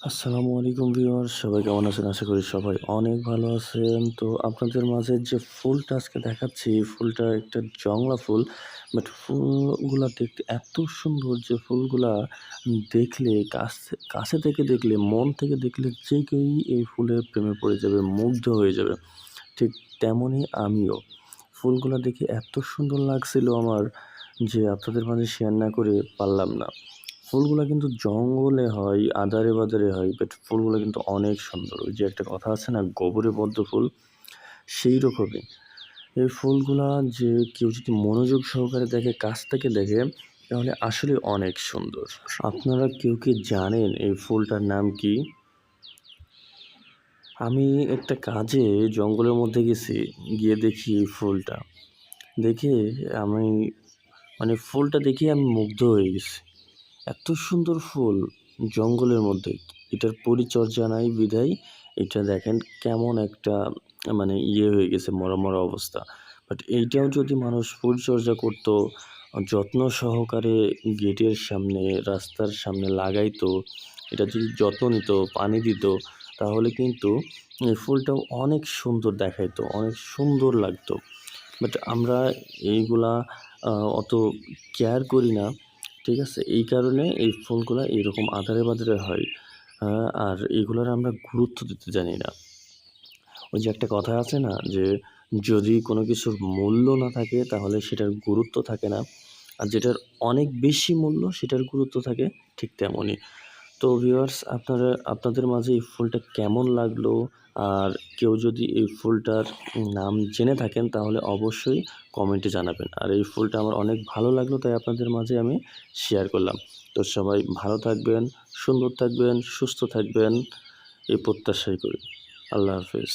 আসসালামু আলাইকুম ভিউয়ার সবাই কেমন আছেন? আশা করি সবাই অনেক ভালো আছেন। তো আপনাদের মাঝে যে ফুলটা আজকে দেখাচ্ছি ফুলটা একটা জংলা ফুল বাট ফুলগুলা দেখতে এত সুন্দর যে ফুলগুলা দেখলে, কাছে কাছে থেকে দেখলে, মন থেকে দেখলে যে কেউই এই ফুলের প্রেমে পড়ে যাবে, মুগ্ধ হয়ে যাবে। ঠিক তেমনই আমিও। ফুলগুলা দেখে এত সুন্দর লাগছিল আমার যে আপনাদের মাঝে শেয়ার না করে পারলাম না। ফুলগুলা কিন্তু জঙ্গলে হয় আঁধারে বাজারে হয় বাট ফুলগুলো কিন্তু অনেক সুন্দর। ওই যে একটা কথা আছে না, গোবরে পদ্ম ফুল, সেই রকমই। এই ফুলগুলা যে কেউ যদি মনোযোগ সহকারে দেখে, কাছ থেকে দেখে, তাহলে আসলে অনেক সুন্দর। আপনারা কেউ কি জানেন এই ফুলটার নাম কি? আমি একটা কাজে জঙ্গলের মধ্যে গেছি, গিয়ে দেখি এই ফুলটা। দেখে আমি মানে ফুলটা দেখে আমি মুগ্ধ হয়ে গেছি। এত সুন্দর ফুল জঙ্গলের মধ্যে। এটার পরিচর্যা নাই বিধায় এটা দেখেন কেমন একটা মানে ইয়ে হয়ে গেছে, মরা মরা অবস্থা। বাট এইটাও যদি মানুষ পরিচর্যা করতো, যত্ন সহকারে গেটের সামনে, রাস্তার সামনে লাগাইতো, এটা যদি যত্ন নিত, পানি দিত, তাহলে কিন্তু এই ফুলটাও অনেক সুন্দর দেখাইতো, অনেক সুন্দর লাগতো। বাট আমরা এইগুলা অত কেয়ার করি না। ঠিক আছে? এই কারণে এই ফলগুলো এইরকম আধারে বাধারে হয়। আর এগুলোর আমরা গুরুত্ব দিতে জানি না। ওই যে একটা কথা আছে না যে, যদি কোনো কিছুর মূল্য না থাকে তাহলে সেটার গুরুত্ব থাকে না। আর যেটার অনেক বেশি মূল্য সেটার গুরুত্ব থাকে ঠিক তেমনই। তো ভিউয়ার্স আপনারা, আপনাদের মাঝে এই ফুলটা কেমন লাগল? আর কেউ যদি এই ফুলটার নাম জেনে থাকেন, তাহলে অবশ্যই কমেন্টে জানাবেন। আর এই ফুলটা আমার অনেক ভালো লাগল, তাই আপনাদের মাঝে আমি শেয়ার করলাম। তো সবাই ভালো থাকবেন, সুন্দর থাকবেন, সুস্থ থাকবেন, এই প্রত্যাশাই করি। আল্লাহ হাফেজ।